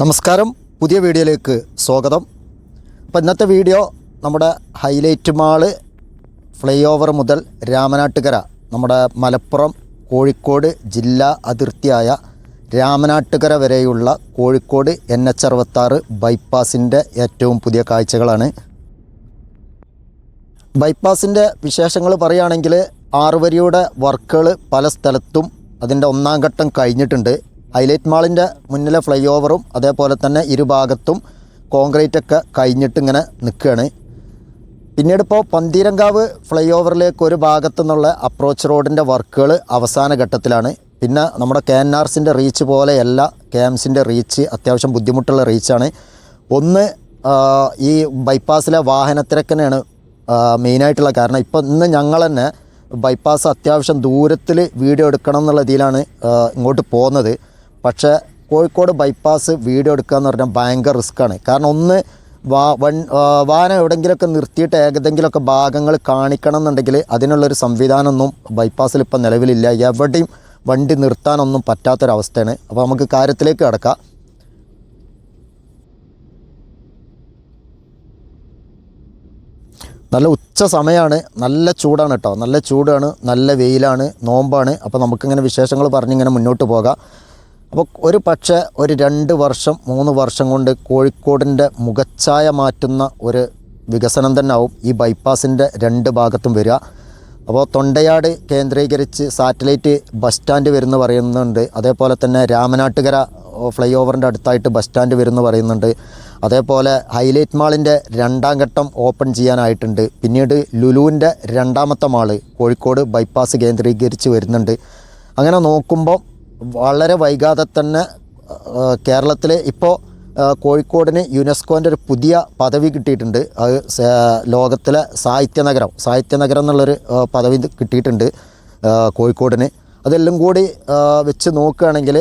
നമസ്കാരം. പുതിയ വീഡിയോയിലേക്ക് സ്വാഗതം. അപ്പോൾ ഇന്നത്തെ വീഡിയോ നമ്മുടെ ഹൈലൈറ്റ് മാൾ ഫ്ലൈ ഓവർ മുതൽ രാമനാട്ടുകര നമ്മുടെ മലപ്പുറം കോഴിക്കോട് ജില്ലാ അതിർത്തിയായ രാമനാട്ടുകര വരെയുള്ള കോഴിക്കോട് എൻ എച്ച് അറുപത്താറ് ബൈപ്പാസിന്റെ ഏറ്റവും പുതിയ കാഴ്ചകളാണ്. ബൈപ്പാസിന്റെ വിശേഷങ്ങൾ പറയുകയാണെങ്കിൽ ആറുവരിയുടെ വർക്കുകൾ പല സ്ഥലത്തും അതിന്റെ ഒന്നാം ഘട്ടം കഴിഞ്ഞിട്ടുണ്ട്. ഹൈലൈറ്റ് മാളിന്റെ മുന്നിലെ ഫ്ലൈ ഓവറും അതേപോലെ തന്നെ ഇരുഭാഗത്തും കോൺക്രീറ്റ് ഒക്കെ കഴിഞ്ഞിട്ട് ഇങ്ങനെ നിൽക്കുകയാണ്. പിന്നീട് ഇപ്പോൾ പന്തീരങ്കാവ് ഫ്ലൈ ഓവറിലേക്ക് ഒരു ഭാഗത്തു നിന്നുള്ള അപ്രോച്ച് റോഡിന്റെ വർക്കുകൾ അവസാന ഘട്ടത്തിലാണ്. പിന്നെ നമ്മുടെ കെ എൻ ആർസിന്റെ റീച്ച് പോലെയല്ല കെ എംസിന്റെ റീച്ച് അത്യാവശ്യം ബുദ്ധിമുട്ടുള്ള റീച്ചാണ് ഒന്ന് ഈ ബൈപ്പാസിലെ വാഹനത്തിരക്കനെയാണ് മെയിനായിട്ടുള്ള കാരണം. ഇപ്പം ഇന്ന് ഞങ്ങൾ തന്നെ ബൈപ്പാസ് അത്യാവശ്യം ദൂരത്തിൽ വീഡിയോ എടുക്കണം എന്നുള്ള ഇതിലാണ് ഇങ്ങോട്ട് പോകുന്നത്. പക്ഷേ കോഴിക്കോട് ബൈപ്പാസ് വീഡിയോ എടുക്കുക എന്ന് പറഞ്ഞാൽ ഭയങ്കര റിസ്ക്കാണ് കാരണം ഒന്ന് വാ വൺ വാഹനം എവിടെയെങ്കിലുമൊക്കെ നിർത്തിയിട്ട് ഏതെങ്കിലുമൊക്കെ ഭാഗങ്ങൾ കാണിക്കണം എന്നുണ്ടെങ്കിൽ അതിനുള്ളൊരു സംവിധാനമൊന്നും ബൈപ്പാസിൽ ഇപ്പം നിലവിലില്ല. എവിടെയും വണ്ടി നിർത്താനൊന്നും പറ്റാത്തൊരവസ്ഥയാണ്. അപ്പോൾ നമുക്ക് കാര്യത്തിലേക്ക് കിടക്കാം. നല്ല ഉച്ച സമയമാണ്. നല്ല ചൂടാണ് കേട്ടോ. നല്ല ചൂടാണ്. നല്ല വെയിലാണ്. നോമ്പാണ്. അപ്പോൾ നമുക്കിങ്ങനെ വിശേഷങ്ങൾ പറഞ്ഞിങ്ങനെ മുന്നോട്ട് പോകാം. അപ്പോൾ ഒരു പക്ഷേ ഒരു രണ്ട് വർഷം മൂന്ന് വർഷം കൊണ്ട് കോഴിക്കോടിന്റെ മുഖച്ഛായ മാറ്റുന്ന ഒരു വികസനം തന്നെ ആവും ഈ ബൈപ്പാസിന്റെ രണ്ട് ഭാഗത്തും വരിക. അപ്പോൾ തൊണ്ടയാട് കേന്ദ്രീകരിച്ച് സാറ്റലൈറ്റ് ബസ് സ്റ്റാൻഡ് വരുന്നു പറയുന്നുണ്ട്. അതേപോലെ തന്നെ രാമനാട്ടുകര ഫ്ലൈ ഓവറിന്റെ അടുത്തായിട്ട് ബസ് സ്റ്റാൻഡ് വരുന്നു പറയുന്നുണ്ട്. അതേപോലെ ഹൈലൈറ്റ് മാളിന്റെ രണ്ടാം ഘട്ടം ഓപ്പൺ ചെയ്യാനായിട്ടുണ്ട്. പിന്നീട് ലുലുവിന്റെ രണ്ടാമത്തെ മാൾ കോഴിക്കോട് ബൈപ്പാസ് കേന്ദ്രീകരിച്ച് വരുന്നുണ്ട്. അങ്ങനെ നോക്കുമ്പോൾ വളരെ വൈകാതെ തന്നെ കേരളത്തിൽ ഇപ്പോൾ കോഴിക്കോടിന് യുനെസ്കോന്റെ ഒരു പുതിയ പദവി കിട്ടിയിട്ടുണ്ട്. അത് ലോകത്തിലെ സാഹിത്യ നഗരം സാഹിത്യ നഗരം എന്നുള്ളൊരു പദവി കിട്ടിയിട്ടുണ്ട് കോഴിക്കോടിന്. അതെല്ലാം കൂടി വെച്ച് നോക്കുകയാണെങ്കിൽ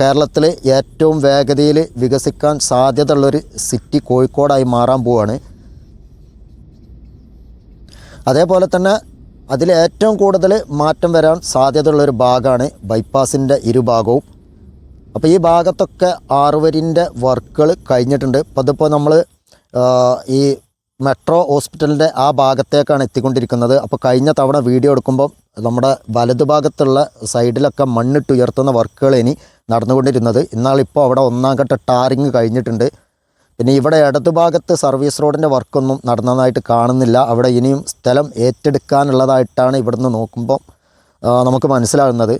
കേരളത്തിൽ ഏറ്റവും വേഗതയിൽ വികസിക്കാൻ സാധ്യതയുള്ളൊരു സിറ്റി കോഴിക്കോടായി മാറാൻ പോവുകയാണ് അതേപോലെ തന്നെ അതിൽ ഏറ്റവും കൂടുതൽ മാറ്റം വരാൻ സാധ്യതയുള്ള ഒരു ഭാഗമാണ് ബൈപ്പാസിന്റെ ഇരുഭാഗവും. അപ്പോൾ ഈ ഭാഗത്തൊക്കെ ആറുവരിന്റെ വർക്കുകൾ കഴിഞ്ഞിട്ടുണ്ട്. അപ്പോൾ അതിപ്പോൾ നമ്മൾ ഈ മെട്രോ ഹോസ്പിറ്റലിന്റെ ആ ഭാഗത്തേക്കാണ് എത്തിക്കൊണ്ടിരിക്കുന്നത്. അപ്പോൾ കഴിഞ്ഞ തവണ വീഡിയോ എടുക്കുമ്പോൾ നമ്മുടെ വലതുഭാഗത്തുള്ള സൈഡിലൊക്കെ മണ്ണിട്ട് ഉയർത്തുന്ന വർക്കുകൾ ഇനി നടന്നുകൊണ്ടിരുന്നത്. എന്നാൽ ഇപ്പോൾ അവിടെ ഒന്നാം ഘട്ട ടാറിങ് കഴിഞ്ഞിട്ടുണ്ട്. പിന്നെ ഇവിടെ ഇടതുഭാഗത്ത് സർവീസ് റോഡിന്റെ വർക്കൊന്നും നടന്നതായിട്ട് കാണുന്നില്ല. അവിടെ ഇനിയും സ്ഥലം ഏറ്റെടുക്കാനുള്ളതായിട്ടാണ് ഇവിടുന്ന് നോക്കുമ്പോൾ നമുക്ക് മനസ്സിലാകുന്നത്.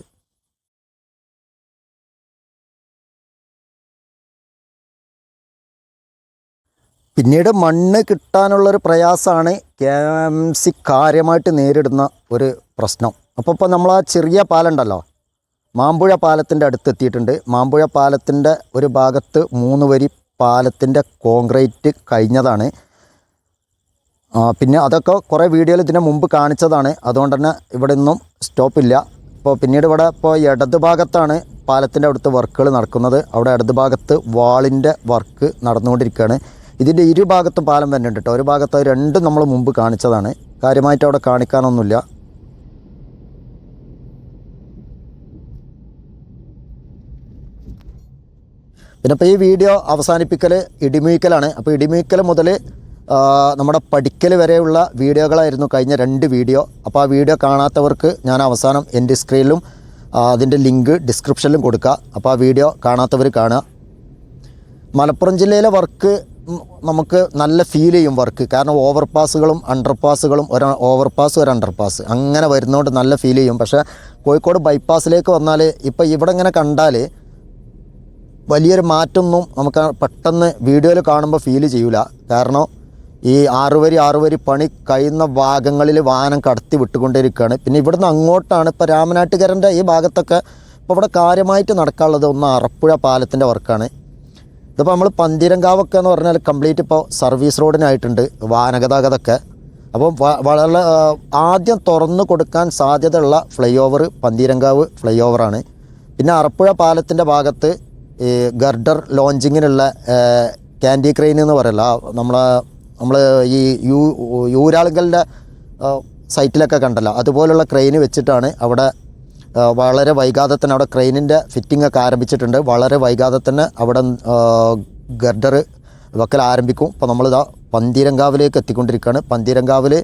പിന്നീട് മണ്ണ് കിട്ടാനുള്ളൊരു പ്രയാസമാണ് കെ എം സി കാര്യമായിട്ട് നേരിടുന്ന ഒരു പ്രശ്നം. അപ്പോൾ ഇപ്പോൾ നമ്മൾ ആ ചെറിയ പാലുണ്ടല്ലോ മാമ്പുഴ പാലത്തിന്റെ അടുത്തെത്തിയിട്ടുണ്ട്. മാമ്പുഴ പാലത്തിന്റെ ഒരു ഭാഗത്ത് മൂന്ന് വരി പാലത്തിന്റെ കോൺക്രീറ്റ് കഴിഞ്ഞതാണ്. പിന്നെ അതൊക്കെ കുറേ വീഡിയോയിൽ ഇതിന് മുമ്പ് കാണിച്ചതാണ്. അതുകൊണ്ട് തന്നെ ഇവിടെ ഒന്നും സ്റ്റോപ്പില്ല ഇപ്പോൾ പിന്നീട് ഇവിടെ ഇപ്പോൾ ഇടത് ഭാഗത്താണ് പാലത്തിന്റെ അടുത്ത് വർക്കുകൾ നടക്കുന്നത്. അവിടെ ഇടത് ഭാഗത്ത് വാളിന്റെ വർക്ക് നടന്നുകൊണ്ടിരിക്കുകയാണ്. ഇതിന്റെ ഇരുഭാഗത്തും പാലം വരുന്നുണ്ട് കേട്ടോ. ഒരു ഭാഗത്ത് രണ്ടും നമ്മൾ മുമ്പ് കാണിച്ചതാണ്. കാര്യമായിട്ട് അവിടെ കാണിക്കാനൊന്നുമില്ല. പിന്നെ ഇപ്പോൾ ഈ വീഡിയോ അവസാനിപ്പിക്കൽ ഇടിമീക്കലാണ്. അപ്പോൾ ഇടിമീക്കൽ മുതൽ നമ്മുടെ പഠിക്കൽ വരെയുള്ള വീഡിയോകളായിരുന്നു കഴിഞ്ഞ രണ്ട് വീഡിയോ. അപ്പോൾ ആ വീഡിയോ കാണാത്തവർക്ക് ഞാൻ അവസാനം എന്റെ സ്ക്രീനിലും അതിന്റെ ലിങ്ക് ഡിസ്ക്രിപ്ഷനിലും കൊടുക്കുക. അപ്പോൾ ആ വീഡിയോ കാണാത്തവർ കാണുക. മലപ്പുറം ജില്ലയിലെ വർക്ക് നമുക്ക് നല്ല ഫീൽ ചെയ്യും വർക്ക്. കാരണം ഓവർ പാസ്സുകളും അണ്ടർ പാസ്സുകളും ഒരു ഓവർ പാസ് ഒരു അണ്ടർ പാസ് അങ്ങനെ വരുന്നതുകൊണ്ട് നല്ല ഫീൽ ചെയ്യും. പക്ഷേ കോഴിക്കോട് ബൈപ്പാസിലേക്ക് വന്നാൽ ഇപ്പോൾ ഇവിടെ ഇങ്ങനെ കണ്ടാൽ വലിയൊരു മാറ്റമൊന്നും നമുക്ക് പെട്ടെന്ന് വീഡിയോയിൽ കാണുമ്പോൾ ഫീൽ ചെയ്യൂല. കാരണം ഈ ആറുവരി ആറുവരി പണി കഴിയുന്ന ഭാഗങ്ങളിൽ വാഹനം കടത്തി വിട്ടുകൊണ്ടിരിക്കുകയാണ്. പിന്നെ ഇവിടുന്ന് അങ്ങോട്ടാണ് ഇപ്പോൾ രാമനാട്ടുകരന്റെ ഈ ഭാഗത്തൊക്കെ ഇപ്പോൾ ഇവിടെ കാര്യമായിട്ട് നടക്കാനുള്ളത് ഒന്ന് അറപ്പുഴ പാലത്തിന്റെ വർക്കാണ്. ഇതിപ്പോൾ നമ്മൾ പന്തീരങ്കാവൊക്കെ എന്ന് പറഞ്ഞാൽ കംപ്ലീറ്റ് ഇപ്പോൾ സർവീസ് റോഡിനായിട്ടുണ്ട് വാഹനഗതാഗതമൊക്കെ. അപ്പോൾ വ- വളരെ ആദ്യം തുറന്നു കൊടുക്കാൻ സാധ്യതയുള്ള ഫ്ലൈ ഓവർ പന്തീരങ്കാവ് ഫ്ലൈ ഓവറാണ് പിന്നെ അറപ്പുഴ പാലത്തിന്റെ ഭാഗത്ത് ഈ ഗർഡർ ലോഞ്ചിങ്ങിനുള്ള ക്യാൻഡി ക്രെയിൻ എന്ന് പറയല്ല. നമ്മൾ നമ്മൾ ഈ യൂ യൂരാളുകളുടെ സൈറ്റിലൊക്കെ കണ്ടല്ലോ. അതുപോലുള്ള ക്രെയിൻ വെച്ചിട്ടാണ് അവിടെ വളരെ വൈകാതെ തന്നെ അവിടെ ക്രെയിനിന്റെ ഫിറ്റിംഗ് ഒക്കെ ആരംഭിച്ചിട്ടുണ്ട്. വളരെ വൈകാതെ തന്നെ അവിടെ ഗർഡർ വെക്കൽ ആരംഭിക്കും. അപ്പോൾ നമ്മളിതാ പന്തീരങ്കാവിലേക്ക് എത്തിക്കൊണ്ടിരിക്കുകയാണ്. പന്തീരങ്കാവിൽ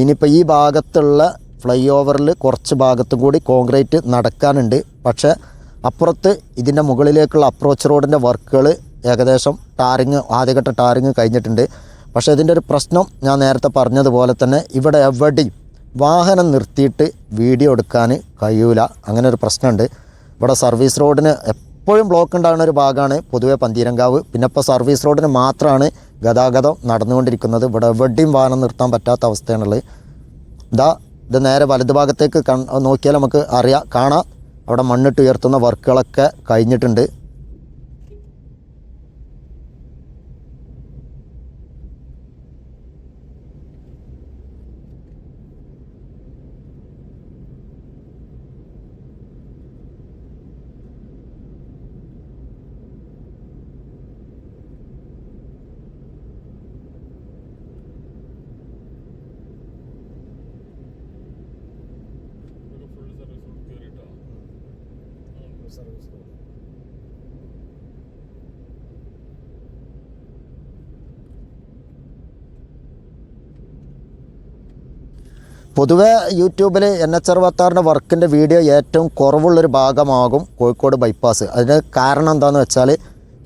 ഇനിയിപ്പോൾ ഈ ഭാഗത്തുള്ള ഫ്ലൈ ഓവറിൽ കുറച്ച് ഭാഗത്തും കൂടി കോൺക്രീറ്റ് നടക്കാനുണ്ട്. പക്ഷേ അപ്പുറത്ത് ഇതിന്റെ മുകളിലേക്കുള്ള അപ്രോച്ച് റോഡിന്റെ വർക്കുകൾ ഏകദേശം ടാറിങ് ആദ്യഘട്ട ടാറിങ് കഴിഞ്ഞിട്ടുണ്ട്. പക്ഷേ ഇതിന്റെ ഒരു പ്രശ്നം ഞാൻ നേരത്തെ പറഞ്ഞതുപോലെ തന്നെ ഇവിടെ എവിടെയും വാഹനം നിർത്തിയിട്ട് വീഡിയോ എടുക്കാൻ കഴിയൂല. അങ്ങനെ ഒരു പ്രശ്നമുണ്ട്. ഇവിടെ സർവീസ് റോഡിന് എപ്പോഴും ബ്ലോക്ക് ഉണ്ടാകുന്ന ഒരു ഭാഗമാണ് പൊതുവേ പന്തീരങ്കാവ്. പിന്നെ ഇപ്പോൾ സർവീസ് റോഡിന് മാത്രമാണ് ഗതാഗതം നടന്നുകൊണ്ടിരിക്കുന്നത്. ഇവിടെ എവിടെയും വാഹനം നിർത്താൻ പറ്റാത്ത അവസ്ഥയാണുള്ളത്. ഇതാ ഇത് നേരെ വലതുഭാഗത്തേക്ക് നോക്കിയാൽ നമുക്ക് അറിയാം. കാണാം. അവിടെ മണ്ണിട്ട് ഉയർത്തുന്ന വർക്കുകളൊക്കെ കഴിഞ്ഞിട്ടുണ്ട്. പൊതുവെ യൂട്യൂബിൽ എൻ എച്ച് അറുപത്താറിന്റെ വർക്കിന്റെ വീഡിയോ ഏറ്റവും കുറവുള്ളൊരു ഭാഗമാകും കോഴിക്കോട് ബൈപ്പാസ്. അതിന് കാരണം എന്താണെന്ന് വെച്ചാൽ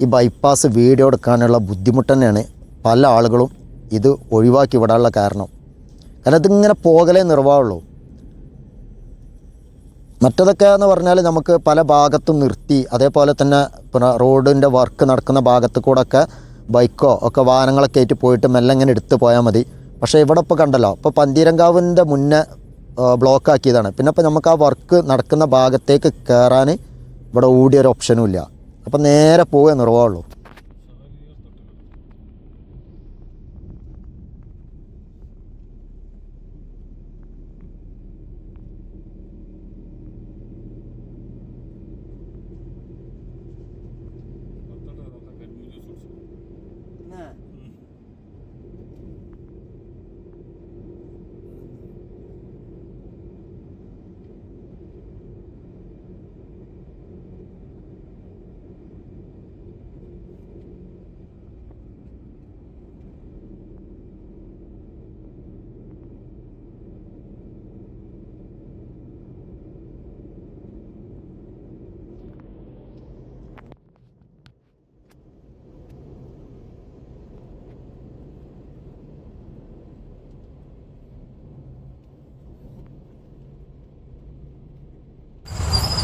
ഈ ബൈപ്പാസ് വീഡിയോ എടുക്കാനുള്ള ബുദ്ധിമുട്ട് തന്നെയാണ്. പല ആളുകളും ഇത് ഒഴിവാക്കി വിടാനുള്ള കാരണം. കാരണം ഇതിങ്ങനെ പോകലേ നിർവാഹമുള്ളൂ. മറ്റതൊക്കെ എന്ന് പറഞ്ഞാൽ നമുക്ക് പല ഭാഗത്തും നിർത്തി അതേപോലെ തന്നെ പിന്നെ റോഡിന്റെ വർക്ക് നടക്കുന്ന ഭാഗത്ത് ഒക്കെ ബൈക്കോ ഒക്കെ വാഹനങ്ങളൊക്കെ ആയിട്ട് പോയിട്ട് മെല്ലെ ഇങ്ങനെ എടുത്ത് പോയാൽ മതി. പക്ഷേ ഇവിടെ ഇപ്പോൾ കണ്ടല്ലോ ഇപ്പോൾ പന്തീരങ്കാവിന്റെ മുന്നേ ബ്ലോക്ക് ആക്കിയതാണ് പിന്നെ ഇപ്പോൾ നമുക്ക് ആ വർക്ക് നടക്കുന്ന ഭാഗത്തേക്ക് കയറാൻ ഇവിടെ ഓടിയൊരു ഓപ്ഷനും ഇല്ല. അപ്പം നേരെ പോവുക നിർവാഹമുള്ളൂ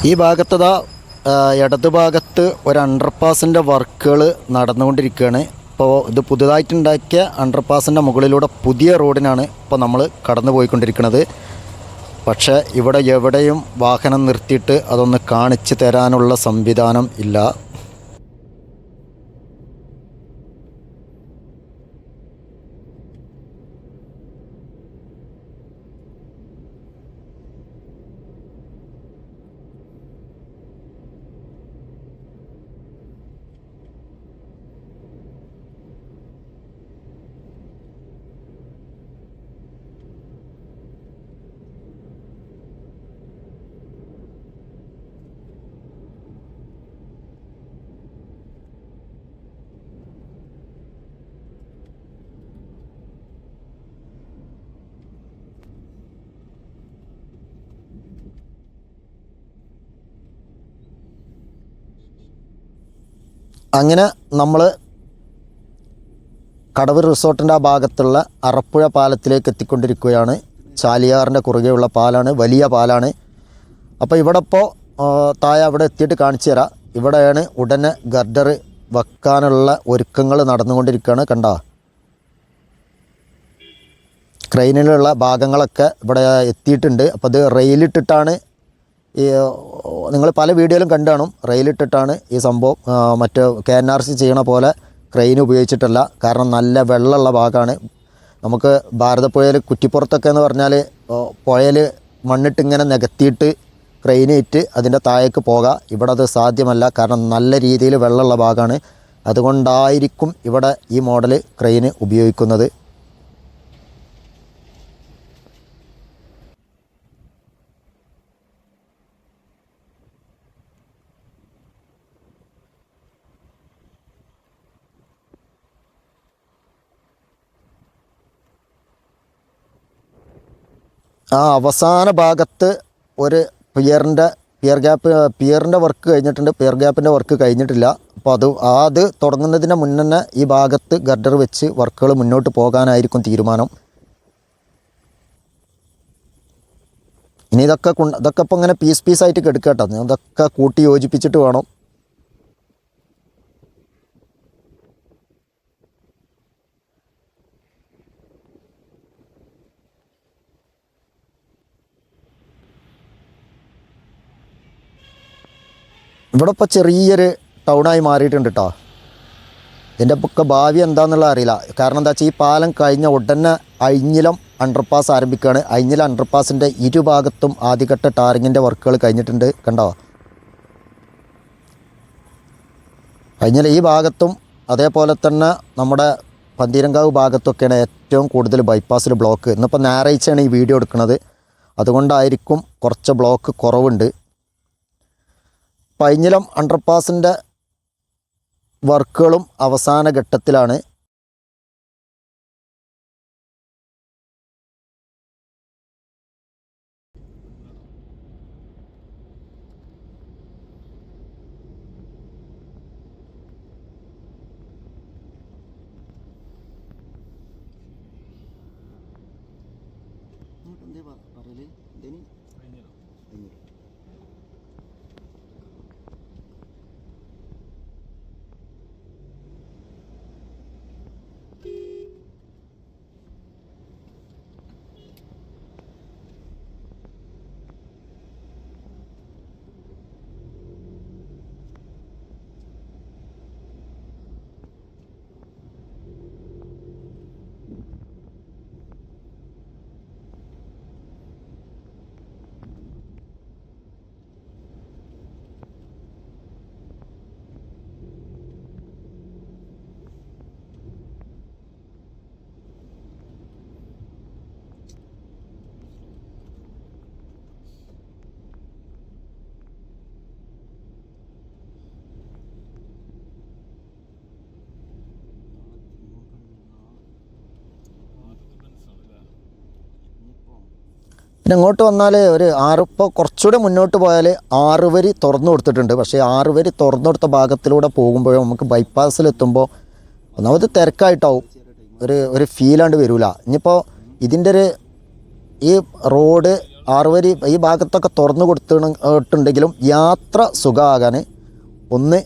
ഈ ഭാഗത്തതാ ഇടത് ഭാഗത്ത് ഒരു അണ്ടർപാസിന്റെ വർക്കുകൾ നടന്നുകൊണ്ടിരിക്കുകയാണ്. ഇപ്പോൾ ഇത് പുതുതായിട്ടുണ്ടാക്കിയ അണ്ടർപാസിന്റെ മുകളിലൂടെ പുതിയ റോഡിനാണ് ഇപ്പോൾ നമ്മൾ കടന്നു പോയിക്കൊണ്ടിരിക്കുന്നത് പക്ഷേ ഇവിടെ എവിടെയും വാഹനം നിർത്തിയിട്ട് അതൊന്ന് കാണിച്ചു തരാനുള്ള സംവിധാനം ഇല്ല. അങ്ങനെ നമ്മൾ കടവ് റിസോർട്ടിന്റെ ആ ഭാഗത്തുള്ള അറപ്പുഴ പാലത്തിലേക്ക് എത്തിക്കൊണ്ടിരിക്കുകയാണ്. ചാലിയാറിന്റെ കുറുകെയുള്ള പാലാണ് വലിയ പാലാണ്. അപ്പോൾ ഇവിടെ ഇപ്പോൾ തായ അവിടെ എത്തിയിട്ട് കാണിച്ചു തരാം. ഇവിടെയാണ് ഉടനെ ഗർഡർ വെക്കാനുള്ള ഒരുക്കങ്ങൾ നടന്നുകൊണ്ടിരിക്കുകയാണ്. കണ്ട? ക്രെയിനിലുള്ള ഭാഗങ്ങളൊക്കെ ഇവിടെ എത്തിയിട്ടുണ്ട്. അപ്പോൾ അത് റെയിലിട്ടിട്ടാണ് ഈ നിങ്ങൾ പല വീഡിയോയിലും കണ്ടാണ് കാണും റെയിലിട്ടിട്ടാണ് ഈ സംഭവം മറ്റേ മറ്റ് കെ എൻ ആർ സി ചെയ്യണ പോലെ ക്രെയിൻ ഉപയോഗിച്ചിട്ടല്ല. കാരണം നല്ല വെള്ളമുള്ള ഭാഗമാണ് നമുക്ക് ഭാരതപ്പുഴയിൽ കുറ്റിപ്പുറത്തൊക്കെ എന്ന് പറഞ്ഞാൽ പുഴയിൽ മണ്ണിട്ട് ഇങ്ങനെ നികത്തിയിട്ട് ക്രെയിനേറ്റ് അതിന്റെ താഴേക്ക് പോകാം. ഇവിടെ അത് സാധ്യമല്ല. കാരണം നല്ല രീതിയിൽ വെള്ളമുള്ള ഭാഗമാണ് അതുകൊണ്ടായിരിക്കും ഇവിടെ ഈ മോഡൽ ക്രെയിന് ഉപയോഗിക്കുന്നത്. ആ അവസാന ഭാഗത്ത് ഒരു പിയറിന്റെ പിയർ ഗ്യാപ്പ് പിയറിന്റെ വർക്ക് കഴിഞ്ഞിട്ടുണ്ട്. പിയർ ഗ്യാപ്പിന്റെ വർക്ക് കഴിഞ്ഞിട്ടില്ല. അപ്പോൾ അത് അത് തുടങ്ങുന്നതിന് മുന്നേ ഈ ഭാഗത്ത് ഗർഡർ വെച്ച് വർക്കുകൾ മുന്നോട്ട് പോകാനായിരിക്കും തീരുമാനം. ഇനി ഇതൊക്കെ ഇതൊക്കെ ഇപ്പോൾ ഇങ്ങനെ പീസ് പീസായിട്ട് കെടുക്കട്ടോ. ഇതൊക്കെ കൂട്ടി യോജിപ്പിച്ചിട്ട് വേണം. ഇവിടെ ഇപ്പോൾ ചെറിയൊരു ടൗണായി മാറിയിട്ടുണ്ട് കേട്ടോ ഇതിന്റെ ഒക്കെ ഭാവി എന്താണെന്നുള്ള അറിയില്ല. കാരണം എന്താ വെച്ചാൽ ഈ പാലം കഴിഞ്ഞ ഉടനെ അഴിഞ്ഞിലം അണ്ടർപാസ് ആരംഭിക്കുകയാണ് അഴിഞ്ഞിലം അണ്ടർപാസിന്റെ ഇരുഭാഗത്തും ആദ്യഘട്ട ടാറിങ്ങിന്റെ വർക്കുകൾ കഴിഞ്ഞിട്ടുണ്ട്. കണ്ടോ? കഴിഞ്ഞാൽ ഈ ഭാഗത്തും അതേപോലെ തന്നെ നമ്മുടെ പന്തീരങ്കാവ് ഭാഗത്തൊക്കെയാണ് ഏറ്റവും കൂടുതൽ ബൈപ്പാസിൽ ബ്ലോക്ക് ഇന്നിപ്പോൾ ഞായറാഴ്ചയാണ് ഈ വീഡിയോ എടുക്കുന്നത്. അതുകൊണ്ടായിരിക്കും കുറച്ച് ബ്ലോക്ക് കുറവുണ്ട്. പൈഞ്ഞിലം അണ്ടർപാസിന്റെ വർക്കുകളും അവസാന ഘട്ടത്തിലാണ് പിന്നെ ഇങ്ങോട്ട് വന്നാൽ ഒരു ആറ് ഇപ്പോൾ കുറച്ചുകൂടെ മുന്നോട്ട് പോയാൽ ആറുവരി തുറന്നു കൊടുത്തിട്ടുണ്ട്. പക്ഷേ ആറുവരി തുറന്നു കൊടുത്ത ഭാഗത്തിലൂടെ പോകുമ്പോഴും നമുക്ക് ബൈപ്പാസിലെത്തുമ്പോൾ ഒന്നാമത് തിരക്കായിട്ടാവും. ഒരു ഒരു ഫീലാണ്ട് വരില്ല ഇനിയിപ്പോൾ ഇതിന്റെ ഒരു ഈ റോഡ് ആറുവരി ഈ ഭാഗത്തൊക്കെ തുറന്നു കൊടുത്തിട്ടുണ്ടെങ്കിലും യാത്ര സുഖമാകാൻ ഒന്ന്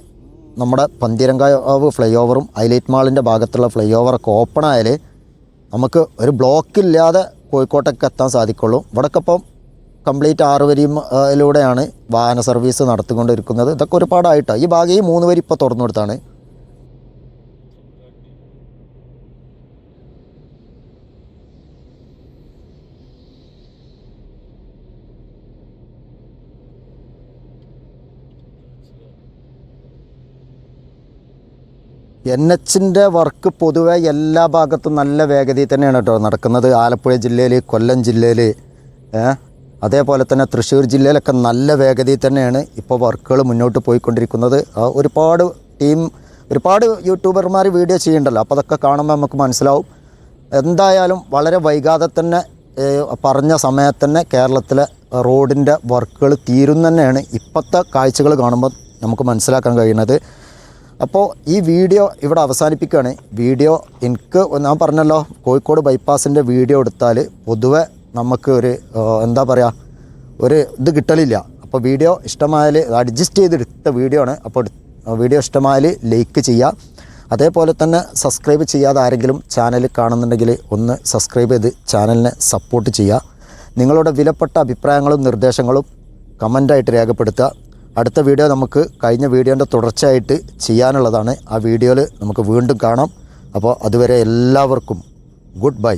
നമ്മുടെ പന്തിരങ്കാവ് ഫ്ലൈ ഓവറും ഹൈലൈറ്റ് മാളിന്റെ ഭാഗത്തുള്ള ഫ്ലൈ ഓവറൊക്കെ ഓപ്പൺ ആയാൽ നമുക്ക് ഒരു ബ്ലോക്ക് ഇല്ലാതെ കോഴിക്കോട്ടൊക്കെ എത്താൻ സാധിക്കുള്ളൂ. ഇവിടക്കപ്പം കംപ്ലീറ്റ് ആറ് വരിയിലൂടെയാണ് വാഹന സർവീസ് നടത്തിക്കൊണ്ടിരിക്കുന്നത്. ഇതൊക്കെ ഒരുപാടായിട്ടാണ് ഈ ഭാഗം ഈ മൂന്ന് വരി ഇപ്പോൾ തുറന്നു കൊടുത്താണ്. എൻ എച്ചിന്റെ വർക്ക് പൊതുവെ എല്ലാ ഭാഗത്തും നല്ല വേഗതയിൽ തന്നെയാണ് കേട്ടോ നടക്കുന്നത്. ആലപ്പുഴ ജില്ലയിൽ കൊല്ലം ജില്ലയിൽ അതേപോലെ തന്നെ തൃശ്ശൂർ ജില്ലയിലൊക്കെ നല്ല വേഗതയിൽ തന്നെയാണ് ഇപ്പോൾ വർക്കുകൾ മുന്നോട്ട് പോയിക്കൊണ്ടിരിക്കുന്നത്. ഒരുപാട് ടീം ഒരുപാട് യൂട്യൂബർമാർ വീഡിയോ ചെയ്യണ്ടല്ലോ അപ്പോൾ അതൊക്കെ കാണുമ്പോൾ നമുക്ക് മനസ്സിലാവും. എന്തായാലും വളരെ വൈകാതെ തന്നെ പറഞ്ഞ സമയത്ത് തന്നെ കേരളത്തിലെ റോഡിന്റെ വർക്കുകൾ തീരും തന്നെയാണ് ഇപ്പോഴത്തെ കാഴ്ചകൾ കാണുമ്പോൾ നമുക്ക് മനസ്സിലാക്കാൻ കഴിയുന്നത്. അപ്പോൾ ഈ വീഡിയോ ഇവിടെ അവസാനിപ്പിക്കുകയാണ്. വീഡിയോ എനിക്ക് ഞാൻ പറഞ്ഞല്ലോ കോഴിക്കോട് ബൈപ്പാസിന്റെ വീഡിയോ എടുത്താൽ പൊതുവെ നമുക്ക് ഒരു എന്താ പറയുക ഒരു ഇത് കിട്ടലില്ല. അപ്പോൾ വീഡിയോ ഇഷ്ടമായാൽ അഡ്ജസ്റ്റ് ചെയ്തെടുത്ത വീഡിയോ ആണ്. അപ്പോൾ വീഡിയോ ഇഷ്ടമായാൽ ലൈക്ക് ചെയ്യുക. അതേപോലെ തന്നെ സബ്സ്ക്രൈബ് ചെയ്യാതെ ആരെങ്കിലും ചാനൽ കാണുന്നുണ്ടെങ്കിൽ ഒന്ന് സബ്സ്ക്രൈബ് ചെയ്ത് ചാനലിനെ സപ്പോർട്ട് ചെയ്യുക. നിങ്ങളുടെ വിലപ്പെട്ട അഭിപ്രായങ്ങളും നിർദ്ദേശങ്ങളും കമന്റായിട്ട് രേഖപ്പെടുത്തുക. അടുത്ത വീഡിയോ നമുക്ക് കഴിഞ്ഞ വീഡിയോന്റെ തുടർച്ചയായിട്ട് ചെയ്യാനുള്ളതാണ്. ആ വീഡിയോയിൽ നമുക്ക് വീണ്ടും കാണാം. അപ്പോൾ അതുവരെ എല്ലാവർക്കും ഗുഡ് ബൈ.